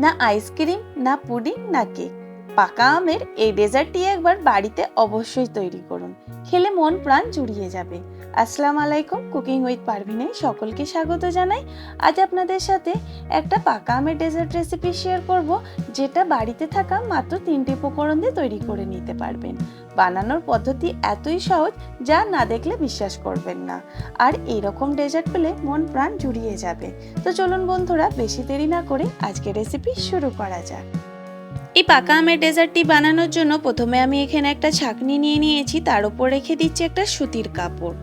না আইসক্রিম না পুডিং না কেক পাকা আমের এই ডেজার্টটি একবার বাড়িতে অবশ্যই তৈরি করুন। খেলে মন প্রাণ জুড়িয়ে যাবে। আসসালামু আলাইকুম কুকিং উইথ পারভিনে সকলকে স্বাগত জানাই। আজ আপনাদের সাথে একটা পাকা আমের ডেজার্ট রেসিপি শেয়ার করব, যেটা বাড়িতে থাকা মাত্র তিনটি উপকরণ দিয়ে তৈরি করে নিতে পারবেন। বানানোর পদ্ধতি এতই সহজ, যা না দেখলে বিশ্বাস করবেন না। আর এইরকম ডেজার্ট পেলে মন প্রাণ জুড়িয়ে যাবে। তো চলুন বন্ধুরা, বেশি দেরি না করে আজকে রেসিপি শুরু করা যাক। এই পাকা আমের ডেজার্টটি বানানোর জন্য প্রথমে আমি এখানে একটা ছাঁকনি নিয়ে নিয়েছি, তার উপর রেখে দিচ্ছি একটা সুতির কাপড়।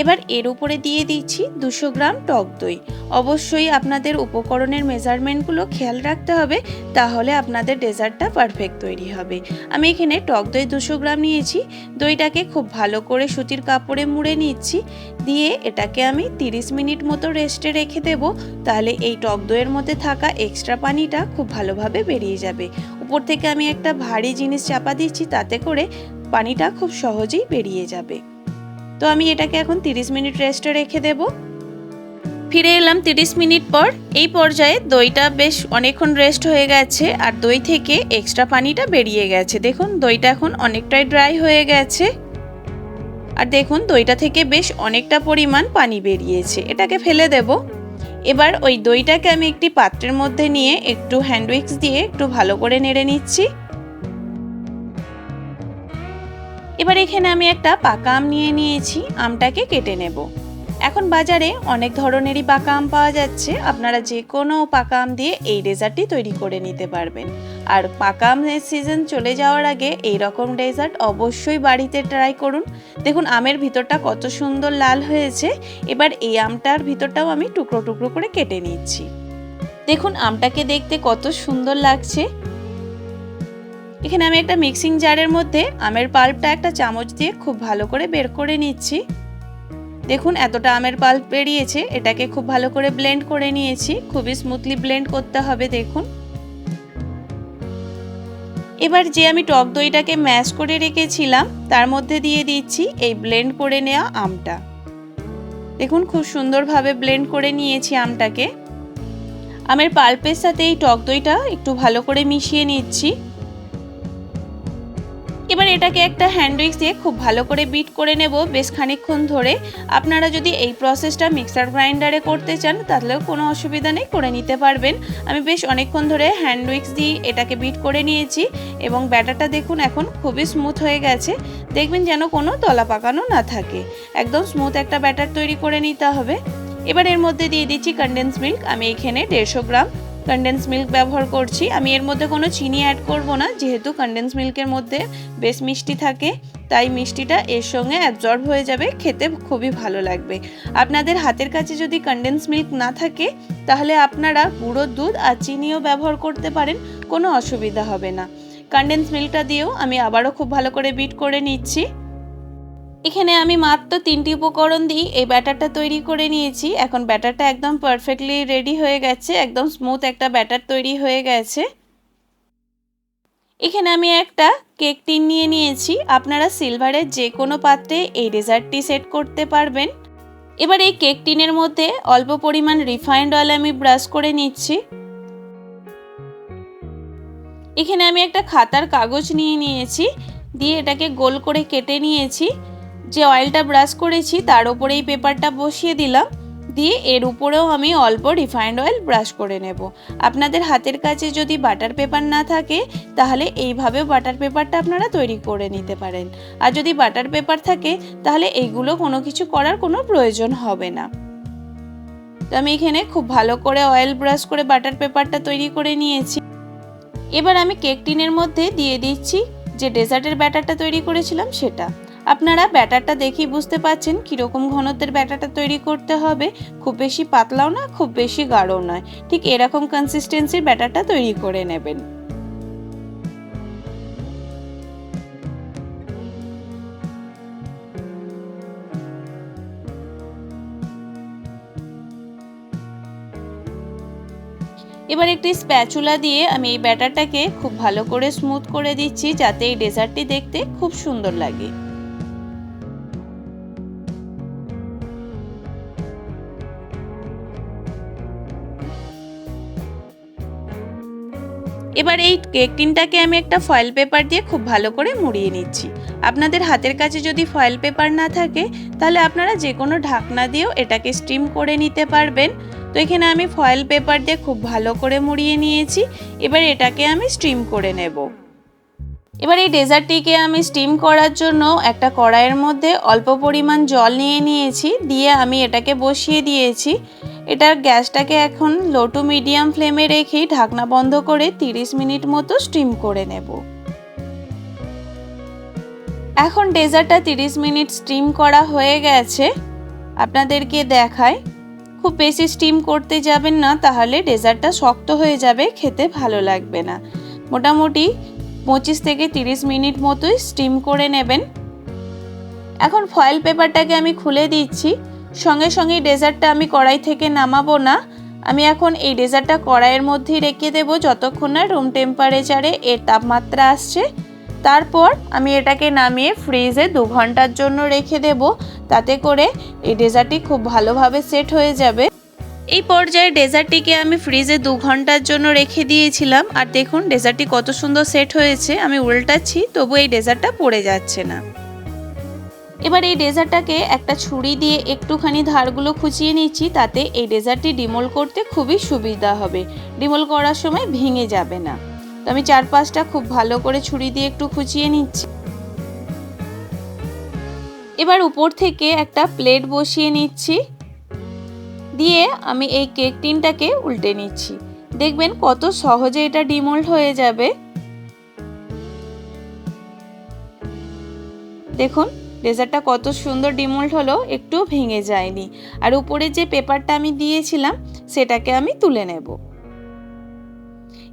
এবার এর উপরে দিয়ে দিচ্ছি দুশো গ্রাম টক দই। অবশ্যই আপনাদের উপকরণের মেজারমেন্টগুলো খেয়াল রাখতে হবে, তাহলে আপনাদের ডেজার্টটা পারফেক্ট তৈরি হবে। আমি এখানে টক দই দুশো গ্রাম নিয়েছি, দইটাকে খুব ভালো করে সুতির কাপড়ে মুড়ে নিচ্ছি, দিয়ে এটাকে আমি 30 মিনিট মতো রেস্টে রেখে দেব, তাহলে এই টক দইয়ের মধ্যে থাকা এক্সট্রা পানিটা খুব ভালোভাবে বেরিয়ে যাবে। উপর থেকে আমি একটা ভারী জিনিস চাপা দিচ্ছি, তাতে করে পানিটা খুব সহজেই বেরিয়ে যাবে। তো আমি এটাকে এখন 30 মিনিট রেস্টে রেখে দেব। ফিরে এলাম 30 মিনিট পর। এই পর্যায়ে দইটা বেশ অনেকক্ষণ রেস্ট হয়ে গেছে আর দই থেকে এক্সট্রা পানিটা বেরিয়ে গেছে। দেখুন, দইটা এখন অনেকটাই ড্রাই হয়ে গেছে। আর দেখুন, দইটা থেকে বেশ অনেকটা পরিমাণ পানি বেরিয়েছে। এটাকে ফেলে দেব। এবার ওই দইটাকে আমি একটি পাত্রের মধ্যে নিয়ে একটু হ্যান্ড উইক্স দিয়ে একটু ভালো করে নেড়ে নিচ্ছি। এবার এখানে আমি একটা পাকা আম নিয়ে নিয়েছি, আমটাকে কেটে নেব। এখন বাজারে অনেক ধরনেরই পাকা আম পাওয়া যাচ্ছে, আপনারা যে কোনো পাকা আম দিয়ে এই ডেজার্টটি তৈরি করে নিতে পারবেন। আর পাকা আমের সিজন চলে যাওয়ার আগে এই রকম ডেজার্ট অবশ্যই বাড়িতে ট্রাই করুন। দেখুন, আমের ভিতরটা কত সুন্দর লাল হয়েছে, এবার এই আমটার ভিতরটাও আমি টুকরো টুকরো করে কেটে নিচ্ছি। দেখুন, আমটাকে দেখতে কত সুন্দর লাগছে। এখানে আমি একটা মিক্সিং জারের মধ্যে আমের পাল্পটা একটা চামচ দিয়ে খুব ভালো করে বের করে নিচ্ছি। দেখুন এতটা আমের পাল্প বেরিয়েছে, এটাকে খুব ভালো করে ব্লেন্ড করে নিয়েছি, খুবই স্মুথলি ব্লেন্ড করতে হবে দেখুন। এবার যে আমি টক দইটাকে ম্যাশ করে রেখেছিলাম, তার মধ্যে দিয়ে দিচ্ছি এই ব্লেন্ড করে নেওয়া আমটা। দেখুন খুব সুন্দরভাবে ব্লেন্ড করে নিয়েছি আমটাকে। আমের পাল্পের সাথে এই টক দইটা একটু ভালো করে মিশিয়ে নিচ্ছি। এবার এটাকে একটা হ্যান্ড উইক্স দিয়ে খুব ভালো করে বিট করে নেব বেশ খানিক্ষণ ধরে। আপনারা যদি এই প্রসেসটা মিক্সার গ্রাইন্ডারে করতে চান, তাহলেও কোনো অসুবিধা নেই, করে নিতে পারবেন। আমি বেশ অনেকক্ষণ ধরে হ্যান্ড উইক্স দিয়ে এটাকে বিট করে নিয়েছি এবং ব্যাটারটা দেখুন এখন খুবই স্মুথ হয়ে গেছে। দেখবেন যেন কোনো তলা পাকানো না থাকে। একদম স্মুথ একটা ব্যাটার তৈরি করে নিতে হবে। এবার এর মধ্যে দিয়ে দিচ্ছি কন্ডেন্স মিল্ক আমি এখানে দেড়শো গ্রাম কন্ডেন্স মিল্ক ব্যবহার করছি। আমি এর মধ্যে কোনো চিনি অ্যাড করব না, যেহেতু কন্ডেন্স মিল্কের মধ্যে বেশ মিষ্টি থাকে, তাই মিষ্টিটা এর সঙ্গে অ্যাবজর্ব হয়ে যাবে, খেতে খুবই ভালো লাগবে। আপনাদের হাতের কাছে যদি কন্ডেন্স মিল্ক না থাকে, তাহলে আপনারা গুঁড়োর দুধ আর চিনিও ব্যবহার করতে পারেন, কোনো অসুবিধা হবে না। কন্ডেন্স মিল্কটা দিয়েও আমি আবারও খুব ভালো করে বিট করে নিচ্ছি। এখানে আমি মাত্র তিনটি উপকরণ দিয়ে এই ব্যাটারটা তৈরি করে নিয়েছি। এখন ব্যাটারটা একদম পারফেক্টলি রেডি হয়ে গেছে। একদম স্মুথ একটা ব্যাটার তৈরি হয়ে গেছে। এখানে আমি একটা কেক টিন নিয়ে নিয়েছি। আপনারা সিলভারের যে কোনো পাত্রে এই ডেজার্টটি সেট করতে পারবেন। এবার এই কেক টিনের মধ্যে অল্প পরিমাণ রিফাইন্ড অয়েল আমি ব্রাশ করে নিচ্ছি। এখানে আমি একটা খাতার কাগজ নিয়ে নিয়েছি। দিয়ে এটাকে গোল করে কেটে নিয়েছি। যে অয়েলটা ব্রাশ করেছি, তার উপরে এই পেপারটা বসিয়ে দিলাম। দিয়ে এর উপরেও আমি অল্প রিফাইন্ড অয়েল ব্রাশ করে নেব। আপনাদের হাতের কাছে যদি বাটার পেপার না থাকে, তাহলে এইভাবে বাটার পেপারটা আপনারা তৈরি করে নিতে পারেন। আর যদি বাটার পেপার থাকে, তাহলে এইগুলো কোনো কিছু করার কোনো প্রয়োজন হবে না। তো আমি এখানে খুব ভালো করে অয়েল ব্রাশ করে বাটার পেপারটা তৈরি করে নিয়েছি। এবার আমি কেক টিনের মধ্যে দিয়ে দিচ্ছি, যে ডেজার্টের ব্যাটারটা তৈরি করেছিলাম সেটা। আপনারা ব্যাটারটা দেখেই বুঝতে পাচ্ছেন কীরকম ঘনত্বের ব্যাটারটা তৈরি করতে হবে। খুব বেশি পাতলাও না, খুব বেশি গাঢ়ও নয়। ঠিক এরকম কনসিস্টেন্সির ব্যাটারটা তৈরি করে নেবেন। এবার একটি স্প্যাচুলা দিয়ে আমি এই ব্যাটারটাকে খুব ভালো করে স্মুথ করে দিচ্ছি, যাতে এই ডেজার্টটি দেখতে খুব সুন্দর লাগে। এবার এই কেক টিনটাকে আমি একটা ফয়েল পেপার দিয়ে খুব ভালো করে মুড়িয়ে নিচ্ছি। আপনাদের হাতের কাছে যদি ফয়েল পেপার না থাকে, তাহলে আপনারা যে কোনো ঢাকনা দিয়েও এটাকে স্টিম করে নিতে পারবেন। তো এখানে আমি ফয়েল পেপার দিয়ে খুব ভালো করে মুড়িয়ে নিয়েছি। এবার এটাকে আমি স্টিম করে নেব। এবার এই ডেজার্টটিকে আমি স্টিম করার জন্য একটা কড়াইয়ের মধ্যে অল্প পরিমাণ জল নিয়ে নিয়েছি, দিয়ে আমি এটাকে বসিয়ে দিয়েছি। এটার গ্যাসটাকে এখন লো টু মিডিয়াম ফ্লেমে রেখেই ঢাকনা বন্ধ করে 30 মিনিট মতো স্টিম করে নেব। এখন ডেজার্টটা 30 মিনিট স্টিম করা হয়ে গেছে। আপনাদেরকে দেখায়, খুব বেশি স্টিম করতে যাবেন না, তাহলে ডেজার্টটা শক্ত হয়ে যাবে, খেতে ভালো লাগবে না। মোটামুটি পঁচিশ থেকে তিরিশ মিনিট মতোই স্টিম করে নেবেন। এখন ফয়েল পেপারটাকে আমি খুলে দিচ্ছি। সঙ্গে সঙ্গে ডেজার্টটা আমি কড়াই থেকে নামাবো না। আমি এখন এই ডেজার্টটা কড়াইয়ের মধ্যেই রেখে দেবো যতক্ষণ না রুম টেম্পারেচারে এর তাপমাত্রা আসছে। তারপর আমি এটাকে নামিয়ে ফ্রিজে দু ঘণ্টার জন্য রেখে দেব। তাতে করে এই ডেজার্টটি খুব ভালোভাবে সেট হয়ে যাবে। এই পর্যায়ে ডেজার্টটিকে আমি ফ্রিজে দু ঘণ্টার জন্য রেখে দিয়েছিলাম। আর দেখুন, ডেজার্টটি কত সুন্দর সেট হয়েছে। আমি উল্টাচ্ছি, তবু এই ডেজার্টটা পড়ে যাচ্ছে না। এবার এই ডেজার্টটাকে একটা ছুরি দিয়ে একটুখানি ধারগুলো খুঁচিয়ে নিচ্ছি, তাতে এই ডেজার্টটি ডিমোল করতে খুবই সুবিধা হবে। ডিমোল করার সময় ভেঙে যাবে না। তো আমি চার পাঁচটা খুব ভালো করে ছুরি দিয়ে একটু খুঁচিয়ে নিচ্ছি। এবার উপর থেকে একটা প্লেট বসিয়ে নিচ্ছি। দিয়ে আমি এই কেক টিনটাকে উল্টে নিচ্ছি। দেখবেন কত সহজে এটা ডিমোল্ড হয়ে যাবে। দেখুন, ডেজার্টটা কত সুন্দর ডিমোল্ড হলো, একটু ভেঙে যায়নি। আর উপরে যে পেপারটা আমি দিয়েছিলাম, সেটাকে আমি তুলে নেব।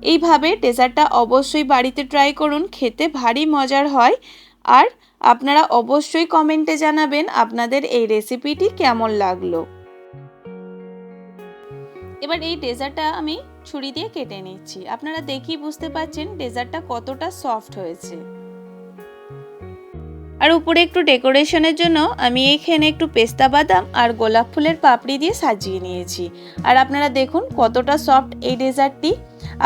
এইভাবে ডেজার্টটা অবশ্যই বাড়িতে ট্রাই করুন, খেতে ভারী মজার হয়। আর আপনারা অবশ্যই কমেন্টে জানাবেন আপনাদের এই রেসিপিটি কেমন লাগল। এবার এই ডেজার্টটা আমি ছুরি দিয়ে কেটে নিচ্ছি। আপনারা দেখি বুঝতে পারছেন ডেজার্টটা কতটা সফট হয়েছে। আর উপরে একটু ডেকোরেশনের জন্য আমি এখানে একটু পেস্তা বাদাম আর গোলাপ ফুলের পাপড়ি দিয়ে সাজিয়ে নিয়েছি। আর আপনারা দেখুন কতটা সফট এই ডেজার্টটি।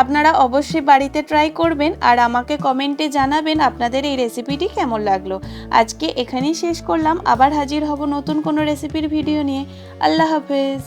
আপনারা অবশ্যই বাড়িতে ট্রাই করবেন আর আমাকে কমেন্টে জানাবেন আপনাদের এই রেসিপিটি কেমন লাগল। আজকে এখানেই শেষ করলাম। আবার হাজির হব নতুন কোনো রেসিপির ভিডিও নিয়ে। আল্লাহ হাফেজ।